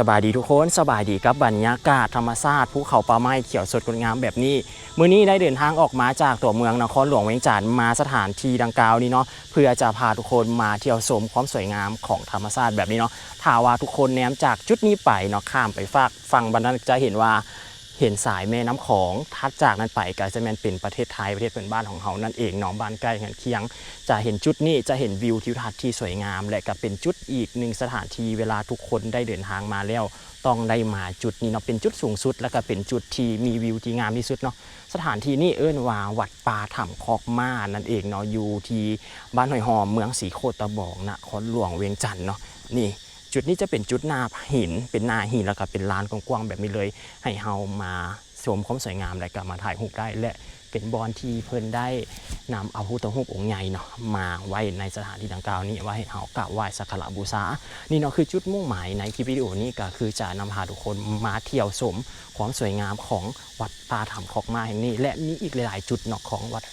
สบายดีทุกคนสบายดีกับบรรยากาศธรรมชาติภูเขาป่าไม้เขียวสดงดงามแบบนี้มื้อนี้ได้เดินทางออกมาจากตัวเมืองนครหลวงเวียงจันทร์มาสถานที่ดังกล่าวนี้เนาะเพื่อจะพาทุกคนมาเที่ยวชมความสวยงามของธรรมชาติแบบนี้เนาะถ้าว่าทุกคนแนมจากจุดนี้ไปเนาะข้ามไปฝากฝั่งบรรดาจะเห็นว่า เห็นสายแม่น้ำของทัดจากนั้นไปก็จะแม่นเป็นประเทศไทยประเทศเพื่อนบ้านของเขานั่นเองเนาะบ้านใกล้กันเคียง จะเห็นจุดนี้จะเห็นวิวทิวทัศน์ที่สวยงาม และก็เป็นจุดอีกหนึ่งสถานที่เวลาทุกคนได้เดินทางมาแล้วต้องได้มาจุดนี้เนาะเป็นจุดสูงสุด และก็เป็นจุดที่มีวิวที่งามที่สุดเนาะสถานที่นี้เอิ้นว่าวัดป่าถ้ำคอกม้านั่นเองเนาะอยู่ที่บ้านหอยหอมเมืองสีโคตรตะบองนะครหลวงเวียงจันทน์เนาะนี่ จุดนี้จะเป็นจุดนาหิน เป็นนาหินแล้วก็เป็นลานกว้างๆแบบนี้เลย ให้เฮามาชมความสวยงามและก็มาถ่ายรูปได้และเป็นบอนที่เพิ่นได้นำเอาพุทธรูปองค์ใหญ่เนาะมาไว้ในสถานที่ดังกล่าวนี้ไว้ให้เฮากราบไหว้สักการะบูชานี่เนาะคือจุดมุ่งหมายในคลิปวิดีโอนี้ก็คือจะนำพาทุกคนมาเที่ยวชมความสวยงามของวัดป่าถ้ำคอกมาแห่งนี้ และมีอีกหลายๆ จุดเนาะของวัด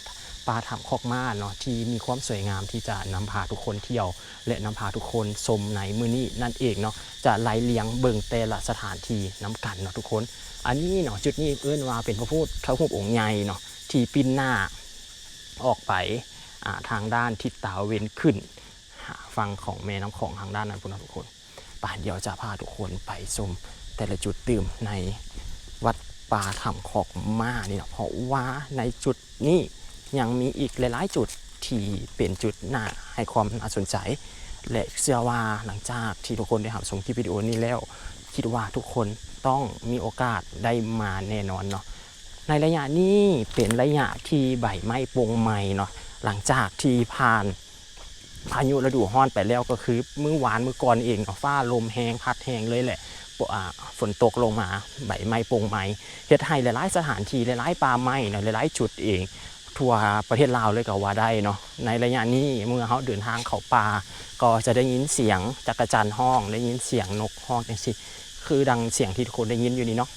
ป่าถ้ำคอกมาเนาะที่มีความสวยงามที่จะนำพาทุกคนเที่ยว และนำพาทุกคนชมในมื้อนี้นั่นเองเนาะจะไล่เลี้ยงเบิ่งแต่ละสถานที่น้กันเนาะทุกคน อันนี้เนาะจุดนี้เอื้อนว่าเป็นพระพุทธพระรูปองค์ใหญ่เนาะที่ปิ้นหน้าออกไปทางด้านทิศตะวันเวนขึ้นฟังของแม่น้ำของทางด้านนั้นพุ่นะทุกคนป่านเดียวจะพาทุกคนไปชมแต่ละจุดตื่มในวัดป่าถ้ำขอกม้านี่เนาะเพราะว่าในจุดนี้ ยังมีอีกหลาย ๆ จุดที่เป็นจุดน่าให้ความน่าสนใจ และเชื่อว่าหลังจากที่ทุกคนได้หับชมคลิปวิดีโอนี้แล้ว คิดว่าทุกคนต้องมีโอกาสได้มาแน่นอนเนาะในระยะนี้เป็นระยะที่ใบไม้ปงใหม่เนาะหลังจากที่ผ่านพายุฤดูร้อนไปแล้วก็คือมื้อวานมื้อก่อนเองเนาะฟ้าลมแห้งพัดแห้งเลยแหละฝนตกลงมาใบไม้โปร่งไม้เฮ็ดให้หลายๆสถานที่หลายๆป่าไม้เนาะหลายๆจุดเอง ทั่วประเทศลาวเลยก็ว่าได้เนาะในระยะนี้เมื่อเขาเดินทางเขาป่า ก็จะได้ยินเสียงจักรจันห้อง ได้ยินเสียงนกห้องจังซี่คือดังเสียงที่ทุกคนได้ยินอยู่นี่เนาะ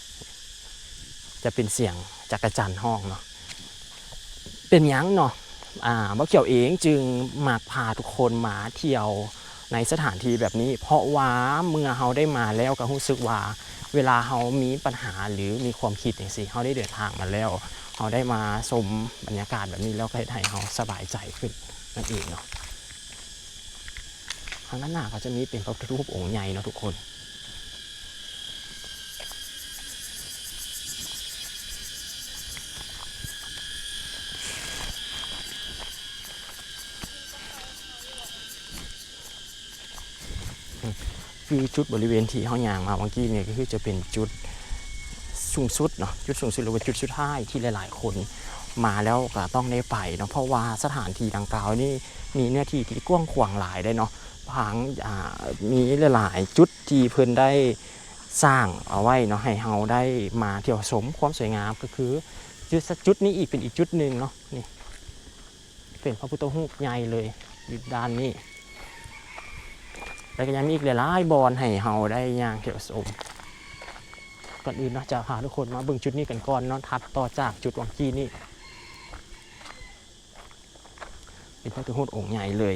จะเป็นเสียงจักรจันห้องเนาะเป็นยังเนาะอ่าบ่เกี่ยวเองจึงมาพาทุกคนมาเที่ยวในสถานที่แบบนี้ เพราะว่าเมื่อเราได้มาแล้วก็รู้สึกว่า เวลาเรามีปัญหาหรือมีความคิดอย่างสิเราได้เดินทางมาแล้ว เราได้มาชมบรรยากาศแบบนี้แล้วก็เฮ็ดให้เราสบายใจขึ้นนั่นเองเนาะทางด้านหน้าก็จะมีเป็นพระพุทธรูปองค์ใหญ่เนาะทุกคน คือจุดบริเวณที่เขาย่างมาเมื่อกี้เนี่ยก็คือจะเป็นจุด สูงสุดเนาะจุดสูงสุดหรือว่าจุดสุดท้ายที่หลาย ๆ คนมาแล้วก็ต้องได้ไปเนาะเพราะว่าสถานที่ดังกล่าวนี่มีเนื้อที่ที่กว้างขวางหลายได้เนาะพังมีหลายๆจุดที่เพิ่นได้สร้างเอาไว้เนาะให้เฮาได้มาเที่ยวชมความสวยงามก็คือจุดจุดนี้อีกเป็นอีกจุดหนึ่งเนาะนี่เป็นพระพุทธรูปใหญ่เลยอยู่ด้านนี้แล้วก็ยังมีอีกหลายๆบอลให้เฮาได้ย่างเที่ยวชม ก่อนอื่นนะจะหาทุกคนมาเบิ่งจุดนี้กันก่อนเนาะทัดต่อจากจุดวังกี้นี่เป็นพระพุทธองค์ใหญ่เลย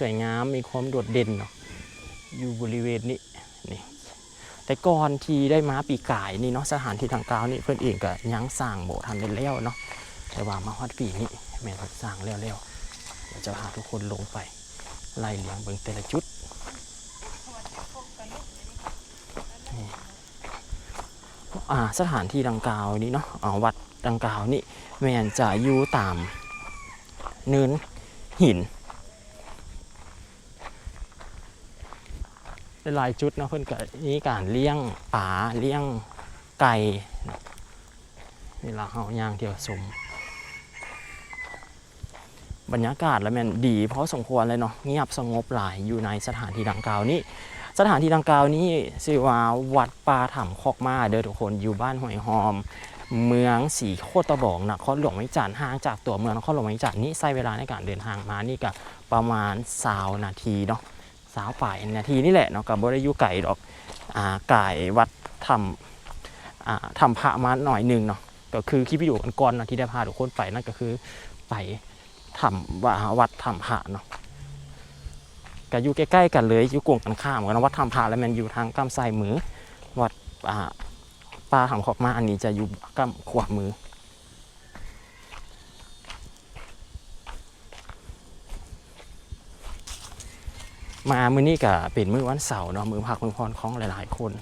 สวยงามมีความโดดเด่นเนาะอยู่บริเวณนี้นี่แต่ก่อนที่ได้มาปีกายนี่เนาะสถานที่ทางกล่าวนี่เพื่อนเองก็ยังสร้างโบสถ์ทันได้แล้วเนาะแต่ว่ามาฮอดปีนี้แม่นสร้างแล้วแล้วเดี๋ยวจะพาทุกคนลงไปไล่เลียงเบิ่งแต่ละจุดอ่าสถานที่ดังกล่าวนี้เนาะวัดดังกล่าวนี่แม่นจะอยู่ตามเนินหิน หลายจุดนะเพิ่อนก็มีการเลี้ยงป่าเลี้ยงไก่เนาะเวลาเฮาย่างเที่ยวชมบรรยากาศแล้วม่นดีเพราะสมควรเลยเนาะเงียบสงบหลายอยู่ในสถานที่ดังกล่าวนี้สถานที่ดังกล่าวนี้ชื่อว่าวัดป่าถ้ำคอกมาเด้อทุกคนอยู่บ้านหอยหอม เมืองสีโคตรบองนครหลวงเวียงจันห่างจากตัวเมืองนครหลวงเวียงจันน์นี่ใช้เวลาในการเดินทางมานี่ก็ประมาณสาวนาทีเนาะ สาวฝ่ายนาทีนี่แหละเนาะกับบริยุไก่ดอกอ่าไก่วัดทำอ่าทำพระมาหน่อยหนึ่งเนาะก็คือคลิปวิดีโอก่อนเนาะที่ได้พาทุกคนไปนั่นก็คือไปทำว่าวัดทำพระเนาะก็อยู่ใกล้ๆกันเลยอยู่กวงกันข้ามกันนะวัดทำพระแล้วมันอยู่ทางกำไซมือวัดอ่าปลาหำขอกมาอันนี้จะอยู่กับขวามือ มามือนี้ก็เป็นมือวันเสาร์เนาะมือพักมือพรของหลาย ๆ คน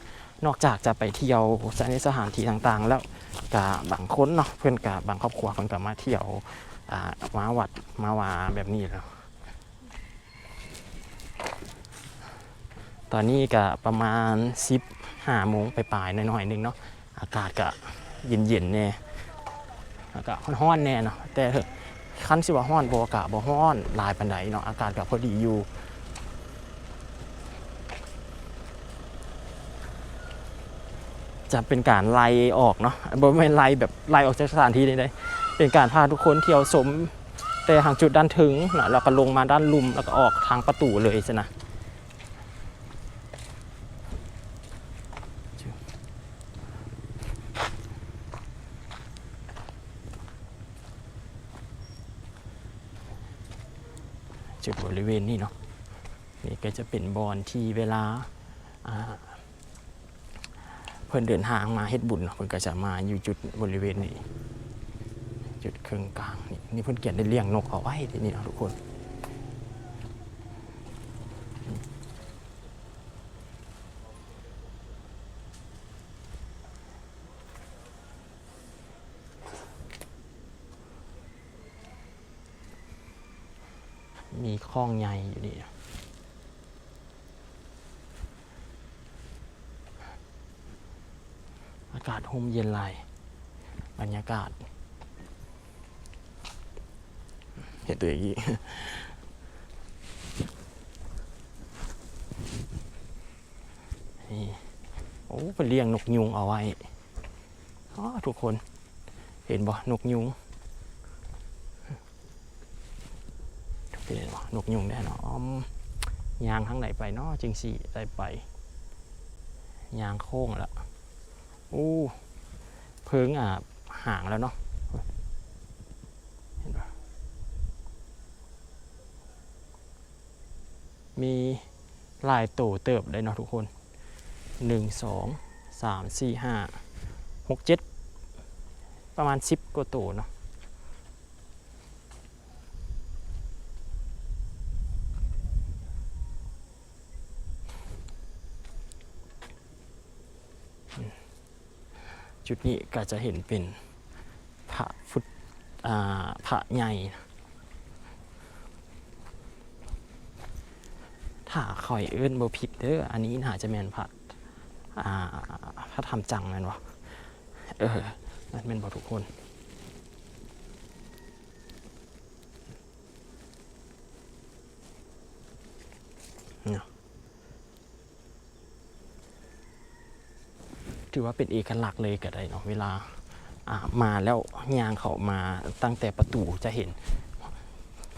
นอกจากจะไปเที่ยวในสถานที่ต่างๆ แล้วกับบางคนเนาะเพื่อนกับบางครอบครัวเพื่อนกับมาเที่ยวมาวัดมาวาแบบนี้แล้ว ตอนนี้ก็ประมาณ10ห้าโมงไปปลายๆหน่อยๆนึงเนาะอากาศก็เย็นๆแน่อากาศร้อนๆแน่เนาะแต่เถอะคันสิว่าร้อนบ่อากาศบ่ร้อนลายปานใดเนาะอากาศก็พอดีอยู่ จะเป็นการไล่ออกเนาะบ่แม่นไล่แบบไล่ออกจากสถานที่ใดๆเลยเป็นการพาทุกคนเที่ยวชมแต่ทางจุดด้านถึงนะแล้วก็ลงมาด้านลุมแล้วก็ออกทางประตูเลยซะนะจุดบริเวณนี้เนาะนี่ก็จะเป็นบอนที่เวลาอ่า เพิ่อนเดินทางมาเฮ็ดบุญเนาะเพิ่อนก็จะมาอยู่จุดบริเวณนี้ จุดเครื่องกลางนี่นี่เพิ่อนเขียนได้เลี้ยงนกเอาไว้ที่นี่เนาะทุกคนมีคลองใหญ่อยู่นี่นะ ทุ่มเย็นไลายบรรยากาศ เห็นตัวอย่างนี้นี่โอ้ไปเลี้ยงนกยุงเอาไว้ทุกคนเห็นบ่นกยุงเป็นไงวะนกยุงแน่นอนยางทั้งไหนไปเนาะจึงสี่ได้ไปยางโค้งแล้ว อู้เพิงอะห่างแล้วเนาะเห็นปะมีลายโตเติบได้เนาะทุกคนหนึ่งสองสามสี่ห้าหกเจ็ดประมาณสิบกว่าโตเนาะ จุดนี้ก็จะเห็นเป็นพระฟุตพระใหญ่ถ้าคอยเอื้นบ่ผิดเด้ออันนี้น่าจะแม่นพระพระธรรมจังแมนวะเออนั่นแม่นบ่ทุกคนเนี่ย ถือว่าเป็นเอกลักษณ์เลยก็ได้เนาะเวลามาแล้วยางเขามาตั้งแต่ประตูจะเห็น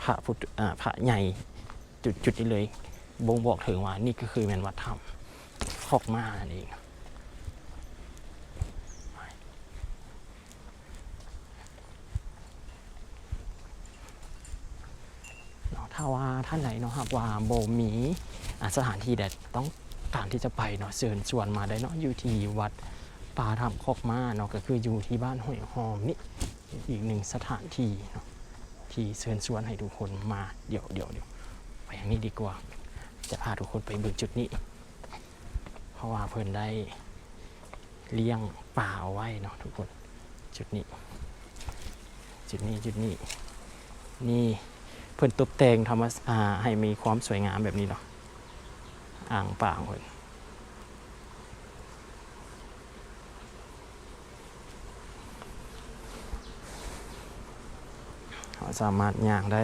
พระพุทธอ่าพระใหญ่จุดจุดนี้เลยบ่งบอกถึงว่านี่ก็คือแมนวัดธรรมขอกมานั่นเองเนาะถ้าว่าท่านไหนเนาะครับว่าโบมีสถานที่ใดต้อง การที่จะไปเนาะเชิญชวนมาได้เนาะอยู่ที่วัดป่าธรรมคอกมาเนาะก็คืออยู่ที่บ้านห้วยหอมนี่อีกหนึ่งสถานที่เนาะที่เชิญชวนให้ทุกคนมาเดี๋ยวเดี๋ยวเดี๋ยวไปอย่างนี้ดีกว่า จะพาทุกคนไปบิ่งจุดนี้ เพราะว่าเพิ่นได้เลี้ยงป่าเอาไว้เนาะทุกคนจุดนี้ จุดนี้จุดนี้นี่เพิ่นตกแต่งธรรมศอ่าให้มีความสวยงามแบบนี้เนาะ อ่างป่างเพิ่นเราสามารถย่างได้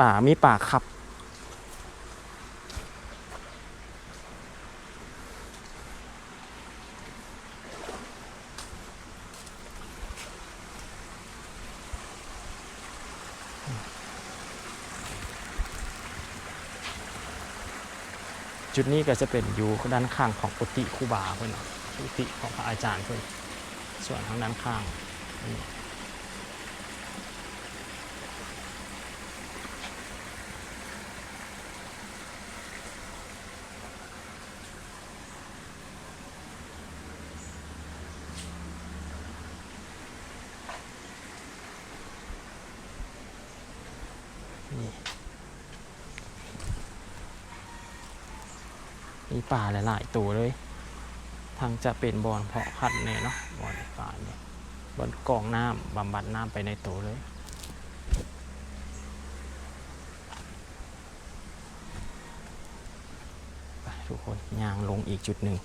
ป่ามีป่าขับ จุดนี้ก็จะเป็นอยู่ด้านข้างของกุฏิคูบาเพื่อนกุฏิของพระอาจารย์เพื่อนส่วนทางด้านข้างนี่ มีป่าหลายๆตัวเลย ทางจะเป็นบอนเพาะพัดเนี่ยเนาะบอนป่าเนี่ยบอนกองน้ำบำบัดน้ำไปในตัวเลยไปทุกคนยางลงอีกจุดหนึ่ง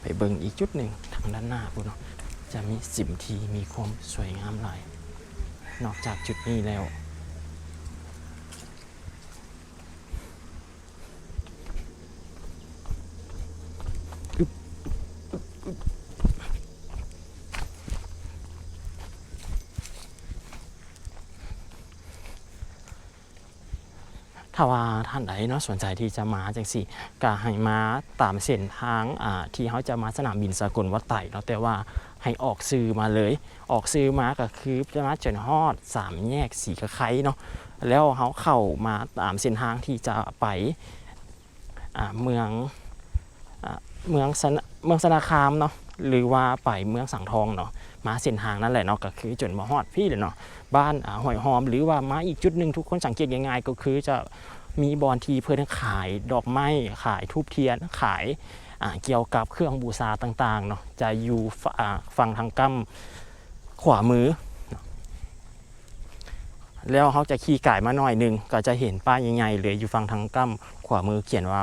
ไปเบิ่งอีกจุดหนึ่งทางด้านหน้าพุ่นเนาะจะมีสิมทีมีความสวยงามหลาย นอกจากจุดนี้แล้ว ถ้าว่าท่านใดเนาะสนใจที่จะมาจังสี่ก็ให้มาตามเส้นทางอ่าที่เขาจะมาสนามบินสากลวัดไต่เนาะแต่ว่าให้ออกซื้อมาเลย ออกซื้อมาก็คือจะมาจนฮอดสามแยกสีกระไคเนาะแล้วเขาเข้ามาตามเส้นทางที่จะไปอ่าเมืองอ่าเมืองสนเมืองสนาคามเนาะ หรือว่าไปเมืองสังทองเนาะมาเส้นทางนั่นแหละเนาะก็คือจนมาฮอดพี่เลยเนาะบ้านอ่าหอยหอม หรือว่ามาอีกจุดหนึ่งทุกคนสังเกตง่ายๆก็คือจะมีบอนทีเพื่อนขายดอกไม้ขายทูบเทียนขายอ่าเกี่ยวกับเครื่องบูชาต่างๆเนาะจะอยู่ฝอ่าฝั่งทางกั้มขวามือ แล้วเขาจะขี่ไก่มาหน่อยหนึ่งก็จะเห็นป้ายใหญ่ๆเลยอยู่ฝั่งทางกั้มขวามือเขียนว่า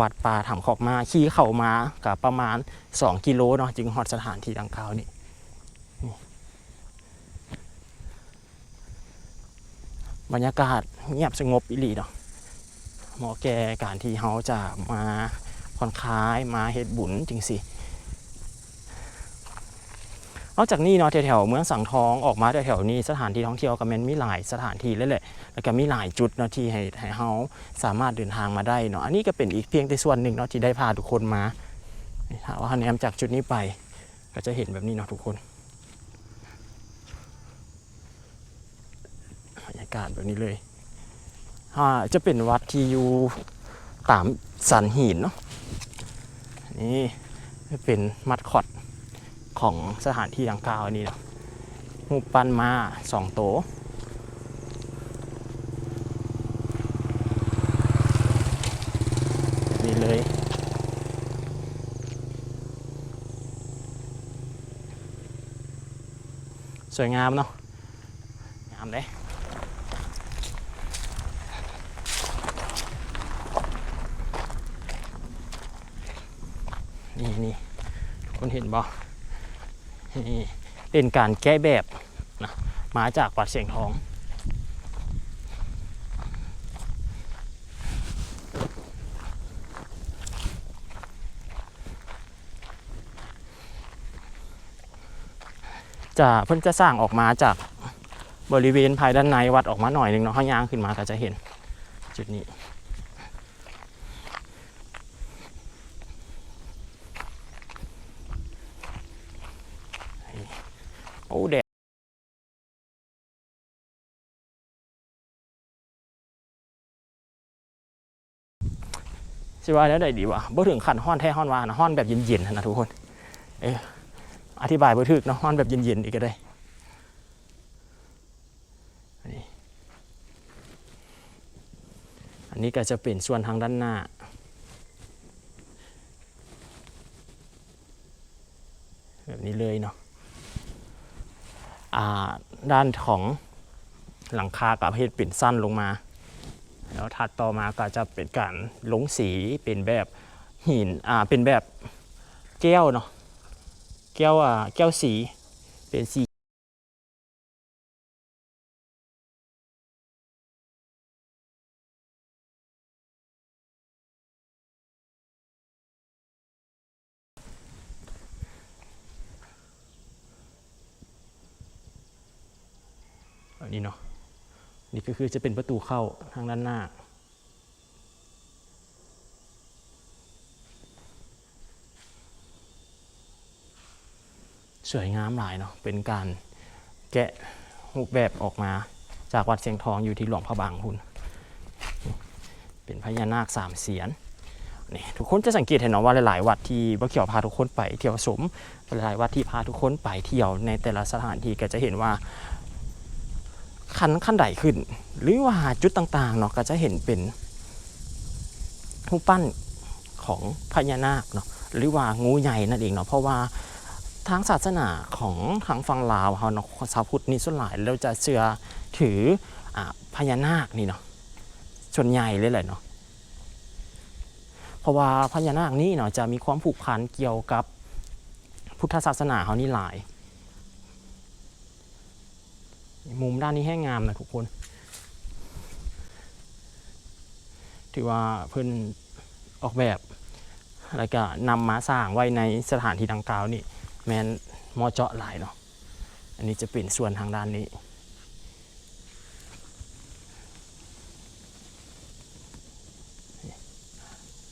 วัดป่าถำขอกมาขี่เข้ามากับประมาณ 2 กิโลเนาะจึงฮอดสถานที่ดังกล่าวนี่บรรยากาศเงียบสงบอิหลีเนาะหมาะแก่การที่เขาจะมาผ่อนคลายมาเฮ็ดบุญจริงสินอกจากนี้เนาะแถวๆเมืองสังทองออกมาแถวๆนี้สถานที่ท่องเที่ยวก็ม่นมีหลายสถานที่เลยแหละ แล้วก็มีหลายจุดเนาะที่ให้ให้เขาสามารถเดินทางมาได้เนาะอันนี้ก็เป็นอีกเพียงแต่ส่วนหนึ่งเนาะที่ได้พาทุกคนมาถ้าว่าแนมจากจุดนี้ไปก็จะเห็นแบบนี้เนาะทุกคนบรรยากาศแบบนี้เลยจะเป็นวัดที่อยู่ตามสันหินเนาะนี่เป็นมัดคอดของสถานที่ดังกล่าวนี่เนาะรูปปั้นมาสองโตวแบบนี่เลย สวยงามเนาะงามเลยนี่นี่ทุกคนเห็นบ่นี่เป็นการแก้แบบนะมาจากวัดเสียงทอง จะเพิ่นจะสร้างออกมาจากบริเวณภายด้านในวัดออกมาหน่อยหนึ่งเนาะข้างย่างขึ้นมาก็จะเห็นจุดนี้โอ้แดดสิว่าแล้วได้ดีวะบ่ถึงขันห้อนแท้ห้อนวานะห้อนแบบเย็นๆนะทุกคน เออ อธิบายบ่ถึกเนาะห้อนแบบเย็นๆอีกก็ได้อันนี้ก็จะเป็นส่วนทางด้านหน้า แบบนี้เลยเนาะอ่าด้านของหลังคากับเพศเป็นสั้นลงมา แล้วถัดต่อมาก็จะเป็นการลงสีเป็นแบบหินอ่าเป็นแบบแก้วเนาะ แก้วอ่าแก้วสีเป็นสีแบบนี้เนาะนี่ก็คือจะเป็นประตูเข้าทางด้านหน้า วยงามหลายเนาะเป็นการแกะรูปแบบออกมาจากวัดเสียงทองอยู่ที่หลวงพระบางคุณเป็นพญานาคสามเสียนนี่ทุกคนจะสังเกตเห็นเนาะว่าหลายๆวัดที่บ่เขียวพาทุกคนไปเที่ยวสมหลายๆวัดที่พาทุกคนไปเที่ยวในแต่ละสถานที่ก็จะเห็นว่าคันขั้นใดขึ้น หรือว่าจุดต่างๆเนาะก็จะเห็นเป็นรูปปั้นของพญานาคเนาะหรือว่างูใหญ่นั่นเองเนาะเพราะว่า ทางศาสนาของทางฝั่งลาวเขาเนาะชาวพุทธนี่ส่วนหลายเราจะเชื่อถืออพญานาคนี่เนาะส่วนใหญ่เลยแหละเนาะเพราะว่าพญานาคนี่เนาะจะมีความผูกพันเกี่ยวกับพุทธศาสนาเขานี่หลาย มุมด้านนี้แห้งงามนะทุกคนถือว่าเพิ่อนออกแบบแล้วก็นำมาสร้างไว้ในสถานที่ดังกล่าวนี่ แมนมอเจาะหลายเนาะอันนี้จะเป็นส่วนทางด้านนี้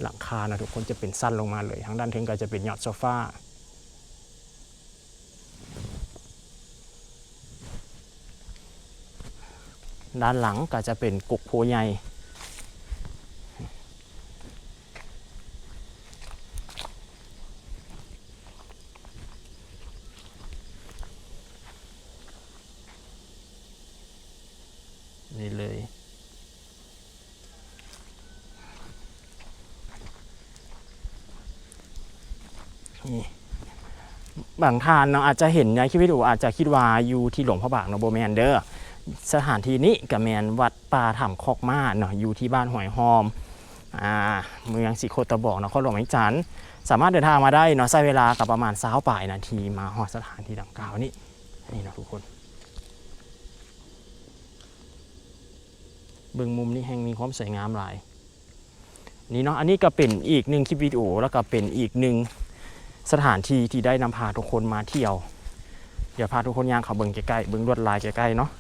หลังคานะทุกคนจะเป็นสั้นลงมาเลยทางด้านเทิงก็จะเป็นยอดโซฟาด้านหลังก็จะเป็นกุกโพใหญ่ นี่เลย นี่ บางท่านเนาะอาจจะเห็นในคลิปวิดีโออาจจะคิดว่าอยู่ที่หลวงพระบางเนาะโบแมนเดอร์สถานที่นี้กับแมนวัดป่าถ้ำคอกมาเนาะอยู่ที่บ้านหอยหอมอ่าเมืองสีโคตะบอกเนาะข้อหลวงไม้จันสามารถเดินทางมาได้เนาะใช้เวลากับประมาณสาวป่ายนาทีมาหอดสถานที่ดังกล่าวนี่นี่เนาะทุกคนเบื้องมุมนี้แห่งมีความสวยงามหลายนี่เนาะอันนี้ก็เป็นอีกหนึ่งคลิปวิดีโอแล้วก็เป็นอีกหนึ่ง สถานที่ที่ได้นำพาทุกคนมาเที่ยว เดี๋ยวพาทุกคนย่างเขาเบิ่งใกล้ๆเบิ่งลวดลายใกล้ๆเนาะ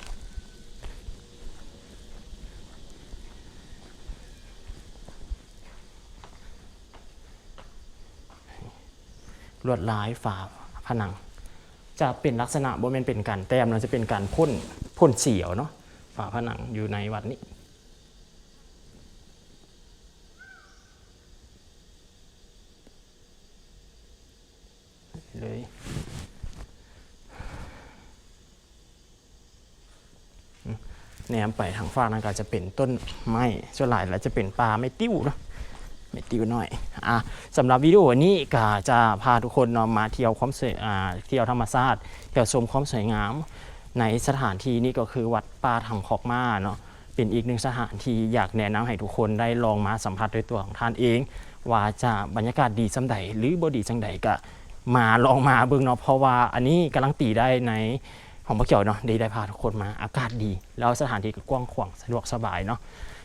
ลวดลายฝาผนัง จะเป็นลักษณะบ่แม่นเป็นการแต้มนะจะเป็นการพ่นพ่นเสียวเนาะฝาผนังอยู่ในวัดนี้ เลย แนมไปทางฝ้ากนั่นก็จะเป็นต้นไม้ส่วนหลายแล้วจะเป็นปลาไม่ติ้วเนาะไม่ติ้วหน่อยอะสำหรับวิดีโอนี้ก็จะพาทุกคนเนาะมาเที่ยวความสวยอ่าเที่ยวธรรมชาติเที่ยวชมความสวยงาม ในสถานที่นี้ก็คือวัดป่าถ้ำคอกมาเนาะเป็นอีกหนึ่งสถานที่อยากแนะนำให้ทุกคนได้ลองมาสัมผัสด้วยตัวของท่านเอง ว่าจะบรรยากาศดีสังใดหรือบ่ดีสังใดก็ มาลองมาเบิ่งเนาะเพราะว่าอันนี้กำลังตีได้ในของพระเกี่ยวเนาะได้ได้พาทุกคนมาอากาศดี แล้วสถานที่ก็กว้างขวางสะดวกสบายเนาะ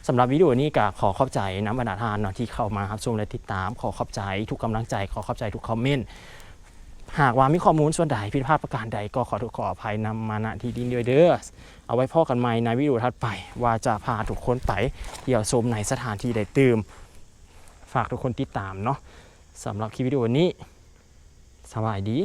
สำหรับวิดีโอนี้ก็ขอขอบใจน้ำบรรดาทานเนาะที่เข้ามาครับชมและติดตาม ขอขอบใจทุกกำลังใจ ขอขอบใจทุกคอมเมนต์หากว่ามีข้อมูลส่วนใดผิดพลาดประการใดก็ขอทุกขออภัยนำมาณที่ดินเด้อเอาไว้พ่อกันใหม่ในวิดีโอถัดไป ว่าจะพาทุกคนไปเที่ยวชมในสถานที่ใดตื่มฝากทุกคนติดตามเนาะสำหรับคลิปวิดีโอนี้ สบายดี